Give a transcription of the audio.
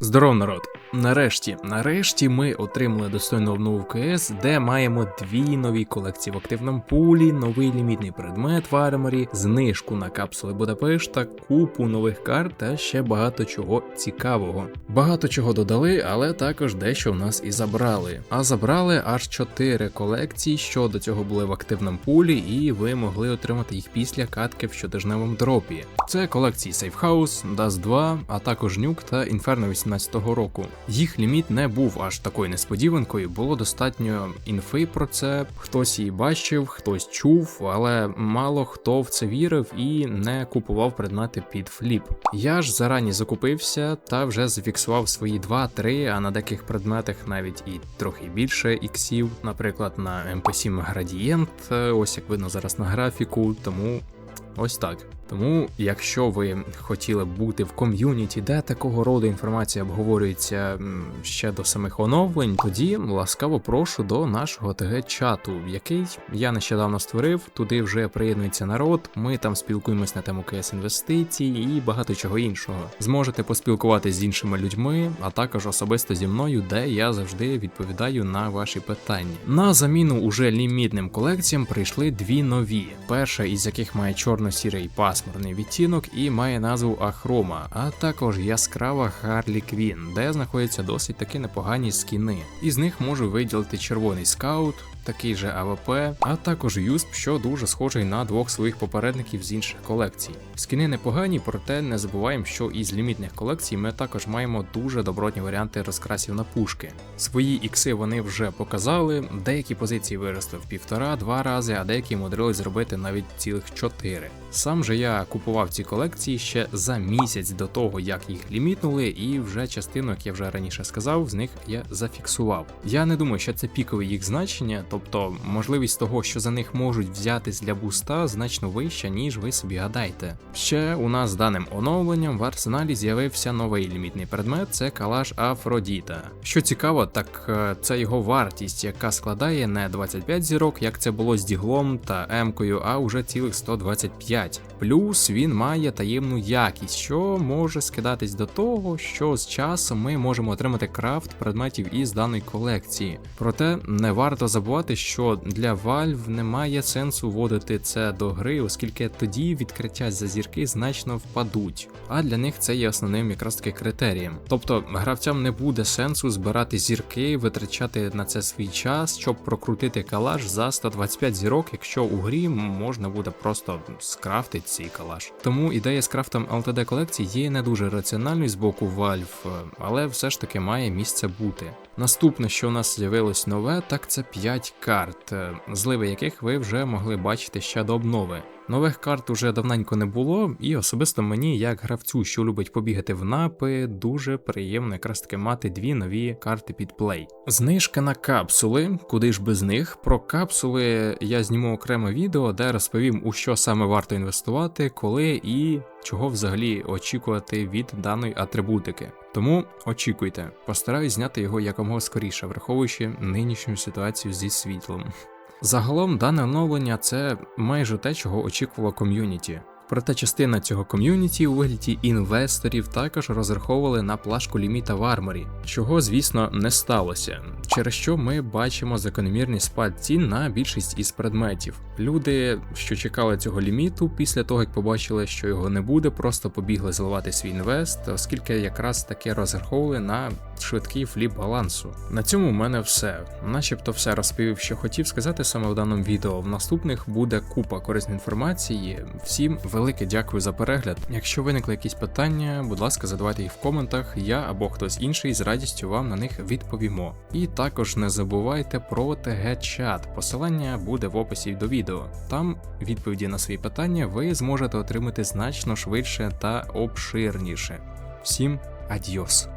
Здоров, народ! Нарешті, нарешті ми отримали достойну обнову в КС, де маємо дві нові колекції в активному пулі, новий лімітний предмет в арморі, знижку на капсули Будапешта, купу нових карт та ще багато чого цікавого. Багато чого додали, але також дещо в нас і забрали. А забрали аж 4 колекції, що до цього були в активному пулі, і ви могли отримати їх після катки в щотижневому дропі. Це колекції Safe House, Dust 2, а також Nuke та Inferno 18-го року. Їх ліміт не був аж такою несподіванкою, було достатньо інфи про це. Хтось її бачив, хтось чув, але мало хто в це вірив і не купував предмети під фліп. Я ж зарані закупився та вже зафіксував свої 2-3, а на деяких предметах навіть і трохи більше іксів, наприклад, на MP7 градієнт, е, ось як видно зараз на графіку, тому ось так. Тому, якщо ви хотіли бути в ком'юніті, де такого роду інформація обговорюється ще до самих оновлень, тоді ласкаво прошу до нашого ТГ-чату, який я нещодавно створив. Туди вже приєднується народ. Ми там спілкуємось на тему КС інвестицій і багато чого іншого. Зможете поспілкуватися з іншими людьми, а також особисто зі мною, де я завжди відповідаю на ваші питання. На заміну уже лімітним колекціям прийшли дві нові. Перша із яких має чорно-сірий пасмурний відтінок і має назву Ахрома, а також яскрава Харлі Квін, де знаходяться досить таки непогані скіни. Із них можу виділити червоний скаут. Такий же АВП, а також Юсп, що дуже схожий на двох своїх попередників з інших колекцій. Скіни непогані, проте не забуваємо, що із лімітних колекцій ми також маємо дуже добротні варіанти розкрасів на пушки. Свої ікси вони вже показали, деякі позиції виросли в півтора-два рази, а деякі мудрились зробити навіть цілих чотири. Сам же я купував ці колекції ще за місяць до того, як їх лімітнули, і вже частину, як я вже раніше сказав, з них я зафіксував. Я не думаю, що це пікове їх значення, тобто можливість того, що за них можуть взятись для буста, значно вища, ніж ви собі гадаєте. Ще у нас з даним оновленням в арсеналі з'явився новий лімітний предмет це калаш Афродіта. Що цікаво, так е, це його вартість, яка складає не 25 зірок, як це було з діглом та емкою, а уже цілих 125. Плюс він має таємну якість, що може скидатись до того, що з часом ми можемо отримати крафт предметів із даної колекції. Проте не варто забувати, що для Valve немає сенсу вводити це до гри, оскільки тоді відкриття за зірки значно впадуть. А для них це є основним якраз таки критерієм. Тобто гравцям не буде сенсу збирати зірки, витрачати на це свій час, щоб прокрутити калаш за 125 зірок, якщо у грі можна буде просто скрафтити цей калаш. Тому ідея з крафтом LTD колекції є не дуже раціональною з боку Valve, але все ж таки має місце бути. Наступне, що у нас з'явилось нове, так це 5 карт, е, зливи яких ви вже могли бачити ще до обнови. Нових карт уже давненько не було, і особисто мені, як гравцю, що любить побігати в напи, дуже приємно якраз таки мати дві нові карти під плей. Знижка на капсули, куди ж без них. Про капсули я зніму окреме відео, де розповім, у що саме варто інвестувати, коли і чого взагалі очікувати від даної атрибутики. Тому очікуйте, постараюсь зняти його якомога скоріше, враховуючи нинішню ситуацію зі світлом. Загалом дане оновлення це майже те, чого очікувало ком'юніті. Проте частина цього ком'юніті у вигляді інвесторів також розраховували на плашку ліміта в арморі, чого, звісно, не сталося, через що ми бачимо закономірний спад цін на більшість із предметів. Люди, що чекали цього ліміту, після того як побачили, що його не буде, просто побігли зливати свій інвест, оскільки якраз таки розраховували на швидкий фліп балансу. На цьому в мене все. Начебто все розповів, що хотів сказати саме в даному відео. В наступних буде купа корисної інформації. Всім велике дякую за перегляд. Якщо виникли якісь питання, будь ласка, задавайте їх в коментах. Я або хтось інший з радістю вам на них відповімо. І також не забувайте про ТГ-чат. Посилання буде в описі до відео. Там відповіді на свої питання ви зможете отримати значно швидше та обширніше. Всім адьос!